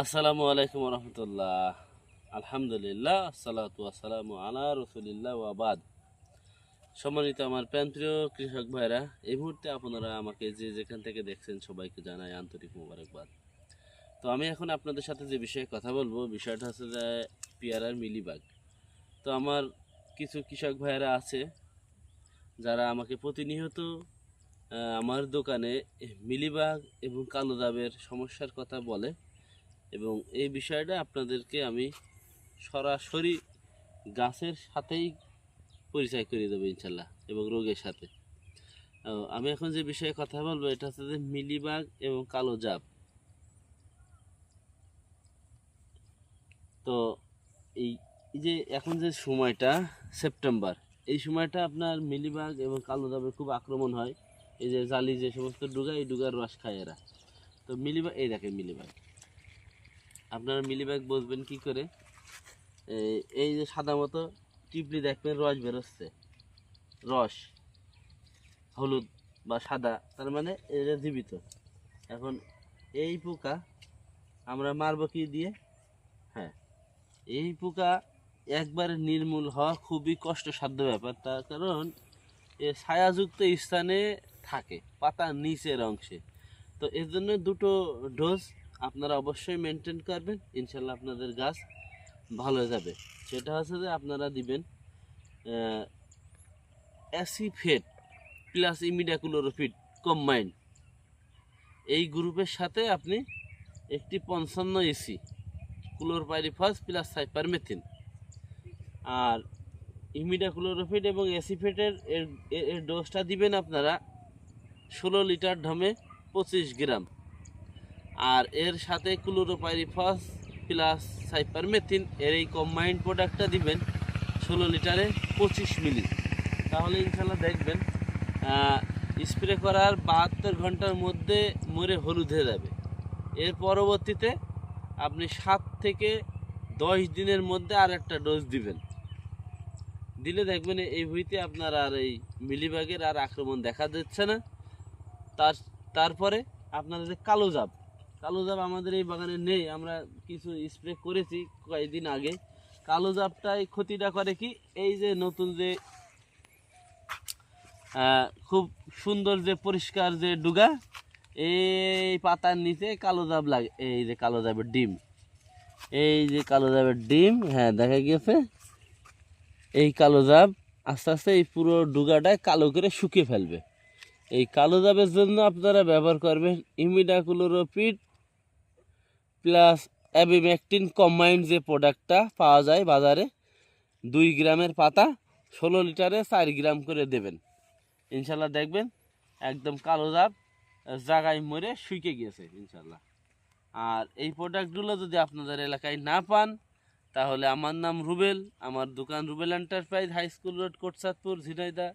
আসসালামু আলাইকুম রহমতুল্লাহ আলহামদুলিল্লাহ সালাতু আসসালামু আলা রসুলিল্লাহ ওয়াবাদ সম্মানিত আমার প্রাণপ্রিয় কৃষক ভাইরা, এই মুহূর্তে আপনারা আমাকে যে যেখান থেকে দেখছেন সবাইকে জানাই আন্তরিক মোবারকবাদ। তো আমি এখন আপনাদের সাথে যে বিষয়ে কথা বলব, বিষয়টা হচ্ছে যে পেয়ারার মিলিবাগ। তো আমার কিছু কৃষক ভাইয়েরা আছে, যারা আমাকে প্রতিনিয়ত আমার দোকানে মিলিবাগ এবং কালো দাবের সমস্যার কথা বলে। এবং এই বিষয়টা আপনাদেরকে আমি সরাসরি গাছের সাথেই পরিচয় করিয়ে দেবো ইনশাল্লাহ এবং রোগের সাথে। আমি এখন যে বিষয়ে কথা বলব, এটা হচ্ছে যে মিলিবাগ এবং কালো জাপ তো এই যে এখন যে সময়টা, সেপ্টেম্বর, এই সময়টা আপনার মিলিবাগ এবং কালো দাবের খুব আক্রমণ হয়। এই যে জালি যে সমস্ত ডুগা এই ডুগার রস খায় এরা। তো মিলিবাগ, এই দেখে মিলিবাগ। আপনারা মিলিবাগ বসবেন কি করে? এই- এই যে সাদা মতো টিপলি দেখবেন, রস বেরোচ্ছে। রস, হলুদ বা সাদা, তার মানে এটা জীবিত। এখন এই পোকা আমরা মারবো কি দিয়ে? হ্যাঁ এই পোকা একবারে নির্মূল হওয়া খুবই কষ্টসাধ্য ব্যাপার। তার কারণ এ ছায়াযুক্ত স্থানে থাকে, পাতার নিচের অংশে। তো এর জন্য দুটো ডোজ আপনারা অবশ্যই মেনটেন করবেন, ইনশাল্লাহ আপনাদের গাছ ভালো যাবে। সেটা হচ্ছে যে আপনারা দিবেন অ্যাসিফেট প্লাস ইমিডাকুলোরোফিট কম্বাইন এই গ্রুপের সাথে আপনি একটি পঞ্চান্ন এসি ক্লোরপাইরিফাস প্লাস সাইপারমেথিন আর ইমিডাকুলোরোফিট এবং অ্যাসিফেটের এর- এর ডোজটা দিবেন আপনারা ষোলো লিটার ঢমে পঁচিশ গ্রাম। আর এর সাথে ক্লোরোপাইরিফাস প্লাস সাইপারমেথিন এর এই কম্বাইন্ড প্রোডাক্টটা দিবেন ষোলো লিটারে পঁচিশ মিলি। তাহলে ইনশাল্লাহ দেখবেন স্প্রে করার বাহাত্তর ঘণ্টার মধ্যে মরে হলুদ হয়ে যাবে। এর পরবর্তীতে আপনি সাত থেকে দশ দিনের মধ্যে আর একটা ডোজ দিবেন। দিলে দেখবেন এই ভুঁইতে আপনার আর এই মিলিবাগের আর আক্রমণ দেখা যাচ্ছে না। তার, তারপরে আপনার যে কালো জাপ কালো জাপ আমাদের এই বাগানে নেই, আমরা কিছু স্প্রে করেছি কয়েকদিন আগে। কালো জাপটাই ক্ষতিটা করে কি, এই যে নতুন যে খুব সুন্দর যে পরিষ্কার যে ডুগা, এই পাতার নিচে কালো জাপ লাগে, এই যে কালো জাপের ডিম। এই যে কালো জাপের ডিম হ্যাঁ দেখা গেছে। এই কালো জাপ আস্তে আস্তে এই পুরো ডুগাটায় কালো করে শুকিয়ে ফেলবে। এই কালো জাবের জন্য আপনারা ব্যবহার করবেন ইমিডাকুলোরোপিড প্লাস অ্যাবিম্যাকটিন কম্বাইন্ড যে প্রোডাক্টটা পাওয়া যায় বাজারে, দুই গ্রামের পাতা, ষোলো লিটারে চার গ্রাম করে দেবেন। ইনশাল্লাহ দেখবেন, একদম কালো জাব জাগায় মরে শুকে গিয়েছে, ইনশাল্লাহ। আর এই প্রোডাক্টগুলো যদি আপনাদের এলাকায় না পান, তাহলে আমার নাম রুবেল, আমার দোকান Rubel enterprise high school road Kotchandpur Jhenaidah